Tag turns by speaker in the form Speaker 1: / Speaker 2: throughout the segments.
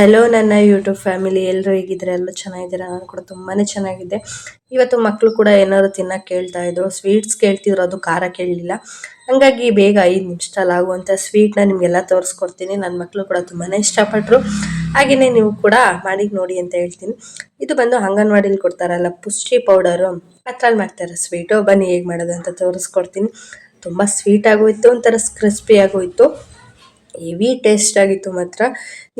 Speaker 1: Hello ನನ್ನ YouTube family ಎಲ್ಲರೂ ಹೇಗಿದ್ರೆ ಎಲ್ಲರೂ ಚೆನ್ನಾಗಿದ್ದೀರಾ? ನಾನು ಕೂಡ ತುಂಬಾನೇ ಚೆನ್ನಾಗಿದ್ದೆ. ಇವತ್ತು ಮಕ್ಕಳು ಕೂಡ ಏನಾದ್ರು ತಿನ್ನಕ್ಕೆ ಕೇಳ್ತಾ ಇದ್ರು. ಸ್ವೀಟ್ಸ್ ಕೇಳ್ತಿದ್ರು, ಅದು ಖಾರ ಕೇಳಲಿಲ್ಲ. ಹಂಗಾಗಿ ಬೇಗ ಐದು ನಿಮಿಷದಲ್ಲಿ ಆಗುವಂಥ ಸ್ವೀಟ್ನ ನಿಮಗೆಲ್ಲ ತೋರಿಸ್ಕೊಡ್ತೀನಿ. ನನ್ನ ಮಕ್ಕಳು ಕೂಡ ತುಂಬಾನೇ ಇಷ್ಟಪಟ್ಟರು ಹಾಗೆಯೇ ನೀವು ಕೂಡ ಮಾಡಿ ನೋಡಿ ಅಂತ ಹೇಳ್ತೀನಿ. ಇದು ಬಂದು ಅಂಗನವಾಡಿಲಿ ಕೊಡ್ತಾರಲ್ಲ, ಪುಷ್ಟಿ ಪೌಡರು. ಅದ್ರಲ್ಲಿ ಮಾಡ್ತಾರೆ ಸ್ವೀಟು ಬನ್ನಿ, ಹೇಗೆ ಮಾಡೋದು ಅಂತ ತೋರಿಸ್ಕೊಡ್ತೀನಿ. ತುಂಬ ಸ್ವೀಟ್ ಆಗೋಯ್ತು, ಒಂಥರ ಕ್ರಿಸ್ಪಿ ಆಗೋಯ್ತು. ಹೆವಿ ಟೇಸ್ಟ್ ಆಗಿತ್ತು ಮಾತ್ರ.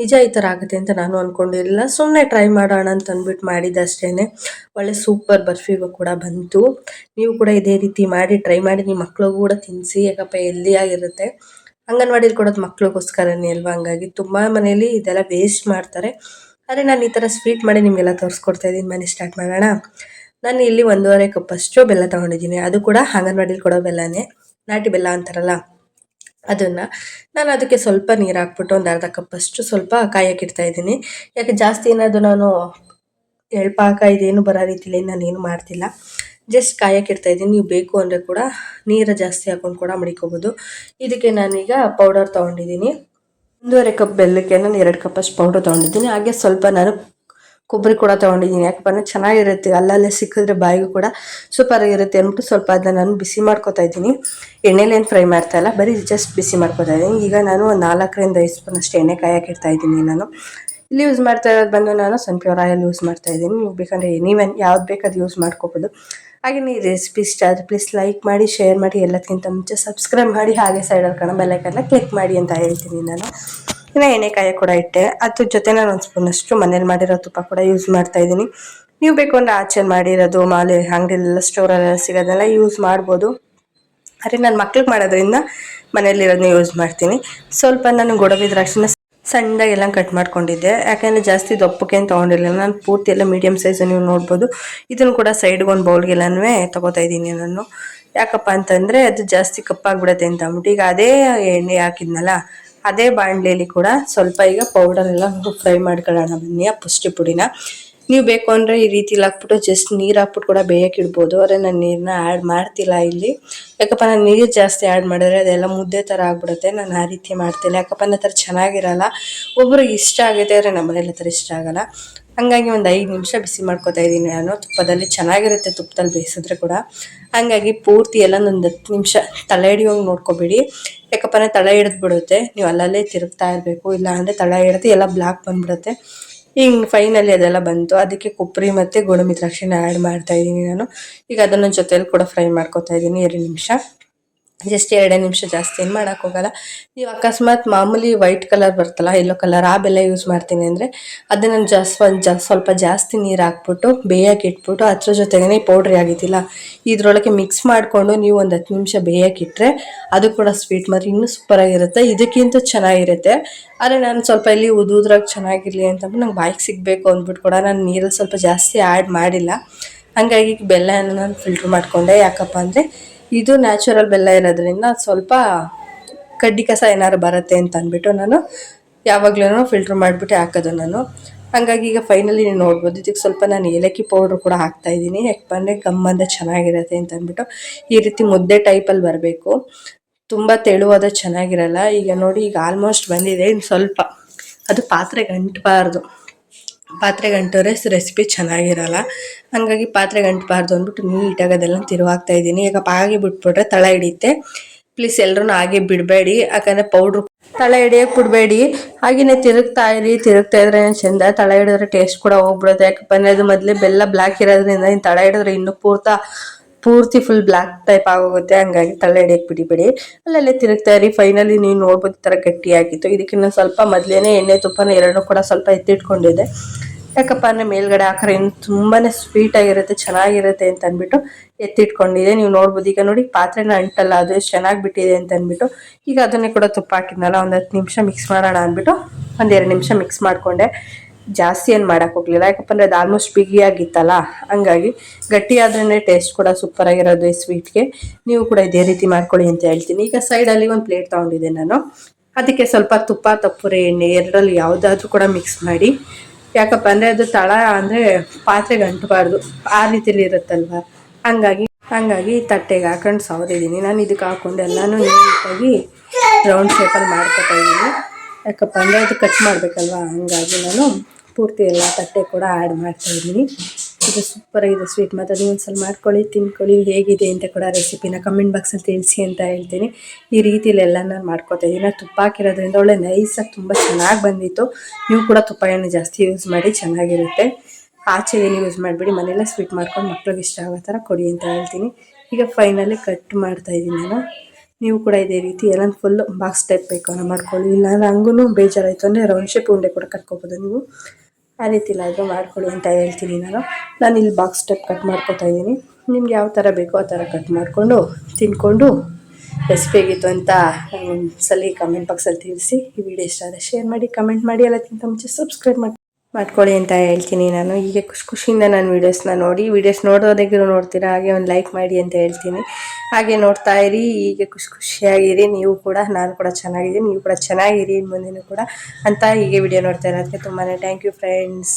Speaker 1: ನಿಜ ಈ ಥರ ಆಗುತ್ತೆ ಅಂತ ನಾನು ಅಂದ್ಕೊಂಡಿರಲಿಲ್ಲ ಸುಮ್ಮನೆ ಟ್ರೈ ಮಾಡೋಣ ಅಂತ ಅಂದ್ಬಿಟ್ಟು ಮಾಡಿದ್ದಷ್ಟೇ ಒಳ್ಳೆ ಸೂಪರ್ ಬರ್ಫಿಗೂ ಕೂಡ ಬಂತು. ನೀವು ಕೂಡ ಇದೇ ರೀತಿ ಮಾಡಿ ಟ್ರೈ ಮಾಡಿ. ನಿಮ್ಮ ಮಕ್ಳಿಗೂ ಕೂಡ ತಿನ್ನಿಸಿ ಯಾಕಪ್ಪ ಹೆಲ್ದಿಯಾಗಿರುತ್ತೆ ಅಂಗನವಾಡಿಲಿ ಕೊಡೋದು ಮಕ್ಳಿಗೋಸ್ಕರನೇ ಅಲ್ವಾ? ಹಂಗಾಗಿ ತುಂಬ ಮನೇಲಿ ಇದೆಲ್ಲ ವೇಸ್ಟ್ ಮಾಡ್ತಾರೆ. ಆದರೆ ನಾನು ಈ ಥರ ಸ್ವೀಟ್ ಮಾಡಿ ನಿಮಗೆಲ್ಲ ತೋರಿಸ್ಕೊಡ್ತಾ ಇದ್ದೀನಿ. ಮನೆ ಸ್ಟಾರ್ಟ್ ಮಾಡೋಣ. ನಾನು ಇಲ್ಲಿ ಒಂದೂವರೆ ಕಪ್ಪಷ್ಟು ಬೆಲ್ಲ ತೊಗೊಂಡಿದ್ದೀನಿ. ಅದು ಕೂಡ ಅಂಗನವಾಡಿಲಿ ಕೊಡೋ ಬೆಲ್ಲನೇ. ನಾಟಿ ಬೆಲ್ಲ ಅಂತಾರಲ್ಲ. ಅದನ್ನು ನಾನು ಅದಕ್ಕೆ ಸ್ವಲ್ಪ ನೀರು ಹಾಕ್ಬಿಟ್ಟು ಒಂದು ಅರ್ಧ ಕಪ್ಪಷ್ಟು ಸ್ವಲ್ಪ ಕಾಯಕ್ಕೆ ಇಡ್ತಾ ಇದ್ದೀನಿ. ಯಾಕೆ ಜಾಸ್ತಿ ಏನಾದರೂ ನಾನು ಎಳ್ಪಾಕ ಇದೇನು ಬರೋ ರೀತಿಲಿ ನಾನೇನು ಮಾಡ್ತಿಲ್ಲ. ಜಸ್ಟ್ ಕಾಯಕ್ಕೆ ಇದ್ದೀನಿ. ನೀವು ಬೇಕು ಅಂದರೆ ಕೂಡ ನೀರು ಜಾಸ್ತಿ ಹಾಕೊಂಡು ಕೂಡ ಮಡಿಕೋಬೋದು. ಇದಕ್ಕೆ ನಾನೀಗ ಪೌಡರ್ ತೊಗೊಂಡಿದ್ದೀನಿ. ಒಂದೂವರೆ ಕಪ್ ಬೆಲ್ಲಕ್ಕೆ ನಾನು ಎರಡು ಕಪ್ಪಷ್ಟು ಪೌಡರ್ ತೊಗೊಂಡಿದ್ದೀನಿ. ಹಾಗೆ ಸ್ವಲ್ಪ ನಾನು ಕೊಬ್ಬರಿ ಕೂಡ ತೊಗೊಂಡಿದ್ದೀನಿ. ಯಾಕಪ್ಪ ಚೆನ್ನಾಗಿರುತ್ತೆ, ಅಲ್ಲಲ್ಲೇ ಸಿಕ್ಕಿದ್ರೆ ಬಾಯಿಗೂ ಕೂಡ ಸೂಪರ್ ಆಗಿರುತ್ತೆ ಅಂದ್ಬಿಟ್ಟು ಸ್ವಲ್ಪ ಅದನ್ನ ನಾನು ಬಿಸಿ ಮಾಡ್ಕೊತಾ ಇದ್ದೀನಿ. ಎಣ್ಣೆಲೇನು ಫ್ರೈ ಮಾಡ್ತಾ ಇಲ್ಲ, ಬರೀ ಜಸ್ಟ್ ಬಿಸಿ ಮಾಡ್ಕೊತಾ ಇದ್ದೀನಿ. ಈಗ ನಾನು ಒಂದು ನಾಲ್ಕರಿಂದ ಐದು ಸ್ಪೂನ್ ಅಷ್ಟು ಎಣ್ಣೆ ಕಾಯಕ್ಕೆ ಇಡ್ತಾ ಇದ್ದೀನಿ ನಾನು. ಇಲ್ಲಿ ಯೂಸ್ ಮಾಡ್ತಾ ಇರೋದು ಬಂದು ನಾನು ಸನ್ಫ್ಲವರ್ ಆಯಿಲ್ ಯೂಸ್ ಮಾಡ್ತಾ ಇದ್ದೀನಿ. ನೀವು ಬೇಕಂದರೆ ನೀವೇನು ಯಾವ್ದು ಬೇಕು ಅದು ಯೂಸ್ ಮಾಡ್ಕೋಬೋದು. ಹಾಗೆ ಈ ರೆಸಿಪಿ ಇಷ್ಟ ಆದರೆ ಪ್ಲೀಸ್ ಲೈಕ್ ಮಾಡಿ ಶೇರ್ ಮಾಡಿ ಎಲ್ಲಕ್ಕಿಂತ ಮುಂಚೆ ಸಬ್ಸ್ಕ್ರೈಬ್ ಮಾಡಿ, ಹಾಗೆ ಸೈಡಲ್ಲಿ ಕಣ ಬೆಲ್ಲೈಕನ್ನ ಕ್ಲಿಕ್ ಮಾಡಿ ಅಂತ ಹೇಳ್ತೀನಿ ನಾನು. ಇನ್ನು ಎಣ್ಣೆಕಾಯಿ ಕೂಡ ಇಟ್ಟೆ. ಅದ್ರ ಜೊತೆ ನಾನು ಒಂದು ಸ್ಪೂನಷ್ಟು ಮನೇಲಿ ಮಾಡಿರೋ ತುಪ್ಪ ಕೂಡ ಯೂಸ್ ಮಾಡ್ತಾ ಇದ್ದೀನಿ. ನೀವು ಬೇಕು ಅಂದರೆ ಆಚೆ ಮಾಡಿರೋದು, ಮಾಲೆ, ಅಂಗಡಿಲೆಲ್ಲ ಸ್ಟೋರಲ್ಲೆಲ್ಲ ಸಿಗೋದೆಲ್ಲ ಯೂಸ್ ಮಾಡ್ಬೋದು. ಆದರೆ ನಾನು ಮಕ್ಳಿಗೆ ಮಾಡೋದ್ರಿಂದ ಮನೇಲಿರೋದನ್ನ ಯೂಸ್ ಮಾಡ್ತೀನಿ. ಸ್ವಲ್ಪ ನಾನು ಗೋಡಂಬಿ ದ್ರಾಕ್ಷಿನ ಸಣ್ಣದಾಗೆಲ್ಲ ಕಟ್ ಮಾಡ್ಕೊಂಡಿದ್ದೆ. ಯಾಕೆಂದರೆ ಜಾಸ್ತಿ ದಪ್ಪಕ್ಕೆ ಏನು ತೊಗೊಂಡಿರಲಿಲ್ಲ. ನಾನು ಪೂರ್ತಿ ಎಲ್ಲ ಮೀಡಿಯಮ್ ಸೈಜು ನೀವು ನೋಡ್ಬೋದು. ಇದನ್ನು ಕೂಡ ಸೈಡ್ಗೆ ಒಂದು ಬೌಲ್ಗೆಲ್ಲನೂ ತೊಗೋತಾ ಇದ್ದೀನಿ ನಾನು. ಯಾಕಪ್ಪ ಅಂತಂದರೆ ಅದು ಜಾಸ್ತಿ ಕಪ್ಪಾಗ್ಬಿಡತ್ತೆ ಅಂತ ಅಂದ್ಬಿಟ್ಟು ಈಗ ಅದೇ ಎಣ್ಣೆ ಹಾಕಿದ್ನಲ್ಲ ಅದೇ ಬಾಣಲೆಯಲ್ಲಿ ಕೂಡ ಸ್ವಲ್ಪ ಈಗ ಪೌಡರ್ ಎಲ್ಲ ಫ್ರೈ ಮಾಡ್ಕೊಳ್ಳೋಣ ಬನ್ನಿ ಆ ಪುಷ್ಟಿ ಪುಡಿನ. ನೀವು ಬೇಕು ಅಂದರೆ ಈ ರೀತಿ ಹಾಕ್ಬಿಟ್ಟು ಜಸ್ಟ್ ನೀರು ಹಾಕ್ಬಿಟ್ಟು ಕೂಡ ಬೇಯಕ್ಕೆ ಇಡ್ಬೋದು. ಆದರೆ ನಾನು ನೀರನ್ನ ಆ್ಯಡ್ ಮಾಡ್ತಿಲ್ಲ ಇಲ್ಲಿ. ಯಾಕಪ್ಪ, ನಾನು ನೀರು ಜಾಸ್ತಿ ಆ್ಯಡ್ ಮಾಡಿದ್ರೆ ಅದೆಲ್ಲ ಮುದ್ದೆ ಥರ ಆಗ್ಬಿಡುತ್ತೆ. ನಾನು ಆ ರೀತಿ ಮಾಡ್ತಿಲ್ಲ ಯಾಕಪ್ಪ, ನನ್ನ ಥರ ಚೆನ್ನಾಗಿರಲ್ಲ. ಒಬ್ರಿಗೆ ಇಷ್ಟ ಆಗುತ್ತೆ, ಆದರೆ ನಮ್ಮನೆಲ್ಲ ಥರ ಇಷ್ಟ ಆಗಲ್ಲ. ಹಂಗಾಗಿ ಒಂದು ಐದು ನಿಮಿಷ ಬಿಸಿ ಮಾಡ್ಕೋತಾ ಇದ್ದೀನಿ ನಾನು. ತುಪ್ಪದಲ್ಲಿ ಚೆನ್ನಾಗಿರುತ್ತೆ ತುಪ್ಪದಲ್ಲಿ ಬೇಯಿಸಿದ್ರೆ ಕೂಡ. ಹಂಗಾಗಿ ಪೂರ್ತಿ ಎಲ್ಲ ಒಂದು ಹತ್ತು ನಿಮಿಷ ತಲೆ ಹಿಡಿಯೋಂಗೆ ನೋಡ್ಕೊಬೇಡಿ. ಯಾಕಪ್ಪ ಅಂದರೆ ತಳ ಹಿಡಿದು ಬಿಡುತ್ತೆ. ನೀವು ಅಲ್ಲಲ್ಲೇ ತಿರುಗ್ತಾ ಇರಬೇಕು. ಇಲ್ಲ ಅಂದರೆ ತಳೆ ಹಿಡಿದು ಎಲ್ಲ ಬ್ಲಾಕ್ ಬಂದ್ಬಿಡುತ್ತೆ. ಈಗ ಫೈನಲಿ ಅದೆಲ್ಲ ಬಂತು. ಅದಕ್ಕೆ ಕೊಬ್ಬರಿ ಮತ್ತು ಗೋಡಂಬಿ ದ್ರಾಕ್ಷಿನ ಆ್ಯಡ್ ಮಾಡ್ತಾ ಇದ್ದೀನಿ ನಾನು. ಈಗ ಅದನ್ನು ಜೊತೆಯಲ್ಲಿ ಕೂಡ ಫ್ರೈ ಮಾಡ್ಕೊತಾ ಇದ್ದೀನಿ ಎರಡು ನಿಮಿಷ. ಜಸ್ಟ್ ಎರಡೇ ನಿಮಿಷ ಜಾಸ್ತಿ ಏನು ಹೋಗಲ್ಲ. ನೀವು ಅಕಸ್ಮಾತ್ ಮಾಮೂಲಿ ವೈಟ್ ಕಲರ್ ಬರ್ತಲ್ಲ ಎಲ್ಲೋ ಕಲರ್ ಆ ಬೆಲ್ಲ ಯೂಸ್ ಮಾಡ್ತೀನಿ ಅಂದರೆ ಅದನ್ನು ಜಾಸ್ತಿ ಜಾ, ಸ್ವಲ್ಪ ಜಾಸ್ತಿ ನೀರು ಹಾಕ್ಬಿಟ್ಟು, ಬೇಯಕ್ಕೆ ಇಟ್ಬಿಟ್ಟು ಅದ್ರ ಜೊತೆಗೇ ಪೌಡ್ರಿ ಆಗಿದ್ದಿಲ್ಲ. ಇದರೊಳಗೆ ಮಿಕ್ಸ್ ಮಾಡಿಕೊಂಡು ನೀವು ಒಂದು ಹತ್ತು ನಿಮಿಷ ಬೇಯಕ್ಕೆ ಇಟ್ಟರೆ ಅದು ಕೂಡ ಸ್ವೀಟ್ ಮಾತ್ರ ಇನ್ನೂ ಸೂಪರಾಗಿರುತ್ತೆ ಇದಕ್ಕಿಂತ ಚೆನ್ನಾಗಿರುತ್ತೆ. ಆದರೆ ನಾನು ಸ್ವಲ್ಪ ಇಲ್ಲಿ ಉದುದ್ರಾಗ ಚೆನ್ನಾಗಿರಲಿ ಅಂತಂದ್ಬಿಟ್ಟು ನಂಗೆ ಬಾಯಿಗೆ ಸಿಗಬೇಕು ಅಂದ್ಬಿಟ್ಟು ಕೂಡ ನಾನು ನೀರಲ್ಲಿ ಸ್ವಲ್ಪ ಜಾಸ್ತಿ ಆ್ಯಡ್ ಮಾಡಿಲ್ಲ. ಹಾಗಾಗಿ ಬೆಲ್ಲನ ನಾನು ಫಿಲ್ಟ್ರ್ ಮಾಡಿಕೊಂಡೆ. ಯಾಕಪ್ಪ ಅಂದರೆ ಇದು ನ್ಯಾಚುರಲ್ ಬೆಲ್ಲ ಇರೋದ್ರಿಂದ ಸ್ವಲ್ಪ ಕಡ್ಡಿ ಕಸ ಏನಾದ್ರು ಬರುತ್ತೆ ಅಂತ ಅಂದ್ಬಿಟ್ಟು ನಾನು ಯಾವಾಗಲೂ ಫಿಲ್ಟ್ರ್ ಮಾಡಿಬಿಟ್ಟು ಹಾಕೋದು ನಾನು. ಹಾಗಾಗಿ ಈಗ ಫೈನಲಿ ನೀವು ನೋಡ್ಬೋದು. ಇದಕ್ಕೆ ಸ್ವಲ್ಪ ನಾನು ಏಲಕ್ಕಿ ಪೌಡ್ರ್ ಕೂಡ ಹಾಕ್ತಾ ಇದ್ದೀನಿ. ಯಾಕೆ ಬಂದರೆ ಗಮ್ಮಂದ ಚೆನ್ನಾಗಿರುತ್ತೆ ಅಂತ ಅಂದ್ಬಿಟ್ಟು ಈ ರೀತಿ ಮುದ್ದೆ ಟೈಪಲ್ಲಿ ಬರಬೇಕು. ತುಂಬ ತೆಳುವಾದ ಚೆನ್ನಾಗಿರಲ್ಲ. ಈಗ ನೋಡಿ ಈಗ ಆಲ್ಮೋಸ್ಟ್ ಬಂದಿದೆ ಇನ್ನು ಸ್ವಲ್ಪ. ಅದು ಪಾತ್ರೆಗೆ ಅಂಟಬಾರ್ದು. ಪಾತ್ರೆಗೆ ಅಂಟೋರೆ ರೆಸಿಪಿ ಚೆನ್ನಾಗಿರಲ್ಲ. ಹಾಗಾಗಿ ಪಾತ್ರೆ ಗಂಟಬಾರ್ದು ಅಂದ್ಬಿಟ್ಟು ನೀಟಾಗಿ ಅದೆಲ್ಲ ತಿರುವಾಗ್ತಾ ಇದ್ದೀನಿ. ಈಗ ಹಾಗೆ ಬಿಟ್ಬಿಟ್ರೆ ತಳ ಹಿಡಿಯುತ್ತೆ. ಪ್ಲೀಸ್ ಎಲ್ಲರೂ ಹಾಗೆ ಬಿಡಬೇಡಿ. ಯಾಕಂದರೆ ಪೌಡ್ರು ತಳ ಹಿಡಿಯೋಕೆ ಬಿಡಬೇಡಿ. ಹಾಗೆಯೇ ತಿರುಗ್ತಾ ಇರಿ, ತಿರುಗ್ತಾ ಇದ್ರೆ ಚೆಂದ? ತಳ ಹಿಡಿದ್ರೆ ಟೇಸ್ಟ್ ಕೂಡ ಹೋಗ್ಬಿಡುತ್ತೆ. ಯಾಕಪ್ಪ ಅಂದರೆ ಅದು ಮೊದಲೇ ಬೆಲ್ಲ ಬ್ಲ್ಯಾಕ್ ಇರೋದ್ರಿಂದ ಇನ್ನು ತಳ ಹಿಡಿದ್ರೆ ಇನ್ನೂ ಪೂರ್ತ ಪೂರ್ತಿ ಫುಲ್ ಬ್ಲ್ಯಾಕ್ ಟೈಪ್ ಆಗೋಗುತ್ತೆ. ಹಂಗಾಗಿ ತಲೆ ಹಿಡಿಯಕ್ಕೆ ಬಿಡಿಬೇಡಿ ಅಲ್ಲಲ್ಲೇ ತಿರುಗ್ತಾ ಇರಿ. ಫೈನಲಿ ನೀವು ನೋಡ್ಬೋದು ಈ ಥರ ಗಟ್ಟಿಯಾಗಿತ್ತು. ಇದಕ್ಕಿನ್ನ ಸ್ವಲ್ಪ ಮೊದಲೇನೆ ಎಣ್ಣೆ ತುಪ್ಪನ ಎರಡೂ ಕೂಡ ಸ್ವಲ್ಪ ಎತ್ತಿಟ್ಕೊಂಡಿದ್ದೆ. ಯಾಕಪ್ಪ ಅಂದರೆ ಮೇಲ್ಗಡೆ ಹಾಕ್ರೆ ಇನ್ನು ತುಂಬಾ ಸ್ವೀಟಾಗಿರುತ್ತೆ ಚೆನ್ನಾಗಿರುತ್ತೆ ಅಂತ ಅಂದ್ಬಿಟ್ಟು ಎತ್ತಿಟ್ಕೊಂಡಿದೆ ನೀವು ನೋಡ್ಬೋದು. ಈಗ ನೋಡಿ ಪಾತ್ರೆನ ಅಂಟಲ್ಲ, ಅದು ಎಷ್ಟು ಚೆನ್ನಾಗಿ ಬಿಟ್ಟಿದೆ ಅಂತ ಅಂದ್ಬಿಟ್ಟು. ಈಗ ಅದನ್ನೇ ಕೂಡ ತುಪ್ಪ ಹಾಕಿದ್ನಲ್ಲ ಒಂದು ಹತ್ತು ನಿಮಿಷ ಮಿಕ್ಸ್ ಮಾಡೋಣ ಅಂದ್ಬಿಟ್ಟು ಒಂದೆರಡು ನಿಮಿಷ ಮಿಕ್ಸ್ ಮಾಡಿಕೊಂಡೆ. ಜಾಸ್ತಿ ಏನು ಮಾಡೋಕೆ ಹೋಗ್ಲಿಲ್ಲ. ಯಾಕಪ್ಪ ಅಂದರೆ ಅದು ಆಲ್ಮೋಸ್ಟ್ ಬಿಗಿಯಾಗಿತ್ತಲ್ಲ ಹಂಗಾಗಿ ಗಟ್ಟಿ ಆದ್ರೆ ಟೇಸ್ಟ್ ಕೂಡ ಸೂಪರಾಗಿರೋದು ಈ ಸ್ವೀಟ್ಗೆ ನೀವು ಕೂಡ ಇದೇ ರೀತಿ ಮಾಡ್ಕೊಳ್ಳಿ ಅಂತ ಹೇಳ್ತೀನಿ. ಈಗ ಸೈಡಲ್ಲಿ ಒಂದು ಪ್ಲೇಟ್ ತೊಗೊಂಡಿದ್ದೆ ನಾನು. ಅದಕ್ಕೆ ಸ್ವಲ್ಪ ತುಪ್ಪ, ತಪ್ಪುರಿ, ಎಣ್ಣೆ ಎರಡರಲ್ಲಿ ಯಾವುದಾದ್ರೂ ಕೂಡ ಮಿಕ್ಸ್ ಮಾಡಿ. ಯಾಕಪ್ಪ ಅಂದರೆ ಅದು ತಳ ಅಂದರೆ ಪಾತ್ರೆಗೆ ಅಂಟಬಾರ್ದು ಆ ರೀತಿಲಿ ಇರುತ್ತಲ್ವ? ಹಂಗಾಗಿ ಹಂಗಾಗಿ ತಟ್ಟೆಗೆ ಹಾಕೊಂಡು ಸವರಿದ್ದೀನಿ ನಾನು ಇದಕ್ಕೆ ಹಾಕೊಂಡು ಎಲ್ಲನೂ ನೀಟಾಗಿ ರೌಂಡ್ ಶೇಪಲ್ಲಿ ಮಾಡ್ಕೊತಾ ಇದ್ದೀನಿ. ಯಾಕಪ್ಪ ಅಂದರೆ ಅದು ಕಟ್ ಮಾಡಬೇಕಲ್ವಾ? ಹಂಗಾಗಿ ನಾನು ಪೂರ್ತಿ ಎಲ್ಲ ತಟ್ಟೆ ಕೂಡ ಆ್ಯಡ್ ಮಾಡ್ತಾ ಇದ್ದೀನಿ. ಇದು ಸೂಪರಾಗಿದೆ ಸ್ವೀಟ್ ಮಾತ್ರ ನೀವು ಒಂದ್ಸಲ ಮಾಡ್ಕೊಳ್ಳಿ, ತಿನ್ಕೊಳ್ಳಿ, ಹೇಗಿದೆ ಅಂತ ಕೂಡ ರೆಸಿಪಿನ ಕಮೆಂಟ್ ಬಾಕ್ಸಲ್ಲಿ ತಿಳಿಸಿ ಅಂತ ಹೇಳ್ತೀನಿ. ಈ ರೀತಿಲಿ ಎಲ್ಲ ನಾನು ಮಾಡ್ಕೊತಾ ಇದ್ದೀನಿ. ತುಪ್ಪ ಹಾಕಿರೋದ್ರಿಂದ ಒಳ್ಳೆ ನೈಸಾಗಿ ತುಂಬ ಚೆನ್ನಾಗಿ ಬಂದಿತ್ತು. ನೀವು ಕೂಡ ತುಪ್ಪ ಎಣ್ಣೆ ಜಾಸ್ತಿ ಯೂಸ್ ಮಾಡಿ ಚೆನ್ನಾಗಿರುತ್ತೆ. ಆಚೆ ಏನು ಯೂಸ್ ಮಾಡಿಬಿಡಿ. ಮನೆಯಲ್ಲೇ ಸ್ವೀಟ್ ಮಾಡ್ಕೊಂಡು ಮಕ್ಳಿಗೆ ಇಷ್ಟ ಆಗೋ ಥರ ಕೊಡಿ ಅಂತ ಹೇಳ್ತೀನಿ. ಈಗ ಫೈನಲಿ ಕಟ್ ಮಾಡ್ತಾಯಿದ್ದೀನಿ ನಾನು. ನೀವು ಕೂಡ ಇದೇ ರೀತಿ ಎಲ್ಲ ಫುಲ್ ಬಾಕ್ಸ್ ಟೈಪ್ ಬೇಕು ಅನ್ನೋ ಮಾಡ್ಕೊಳ್ಳಿ. ಇಲ್ಲ ಅಂದ್ರೆ ಹಂಗೂ ಬೇಜಾರಾಯಿತು ಅಂದರೆ ರೌಂಡ್ ಶೇಪ್ ಉಂಡೆ ಕೂಡ ಕಟ್ಕೋಬೋದು ನೀವು. ಆ ರೀತಿ ಇಲ್ಲಾದರೂ ಮಾಡ್ಕೊಳ್ಳಿ ಅಂತ ಹೇಳ್ತೀನಿ ನಾನು. ನಾನು ಇಲ್ಲಿ ಬಾಕ್ಸ್ ಟೈಪ್ ಕಟ್ ಮಾಡ್ಕೊತಾ ಇದ್ದೀನಿ. ನಿಮ್ಗೆ ಯಾವ ಥರ ಬೇಕೋ ಆ ಥರ ಕಟ್ ಮಾಡಿಕೊಂಡು, ತಿನ್ಕೊಂಡು ರೆಸಿಪಿ ಆಗಿತ್ತು ಅಂತ ಸಲ ಕಮೆಂಟ್ ಬಾಕ್ಸಲ್ಲಿ ತಿಳಿಸಿ ಈ ವಿಡಿಯೋ ಇಷ್ಟ ಆದರೆ ಶೇರ್ ಮಾಡಿ ಕಮೆಂಟ್ ಮಾಡಿ ಎಲ್ಲಕ್ಕಿಂತ ಮುಂಚೆ ಸಬ್ಸ್ಕ್ರೈಬ್ ಮಾಡಿ, ಮಾಡ್ಕೊಳ್ಳಿ ಅಂತ ಹೇಳ್ತೀನಿ ನಾನು. ಹೀಗೆ ಖುಷಿ ಖುಷಿಯಿಂದ ನಾನು ವೀಡಿಯೋಸ್ನ ನೋಡಿ ವೀಡಿಯೋಸ್ ನೋಡೋದಕ್ಕೆ ನೋಡ್ತೀರಾ, ಹಾಗೆ ಒಂದು ಲೈಕ್ ಮಾಡಿ ಅಂತ ಹೇಳ್ತೀನಿ. ಹಾಗೆ ನೋಡ್ತಾ ಇರಿ, ಹೀಗೆ ಖುಷಿ ಖುಷಿಯಾಗಿರಿ. ನೀವು ಕೂಡ, ನಾನು ಕೂಡ ಚೆನ್ನಾಗಿದ್ದೀನಿ, ನೀವು ಕೂಡ ಚೆನ್ನಾಗಿರಿ. ಮುಂದಿನೂ ಕೂಡ ಅಂತ ಹೀಗೆ ವಿಡಿಯೋ ನೋಡ್ತಾ ಇರೋದಕ್ಕೆ ತುಂಬಾ ಥ್ಯಾಂಕ್ ಯು ಫ್ರೆಂಡ್ಸ್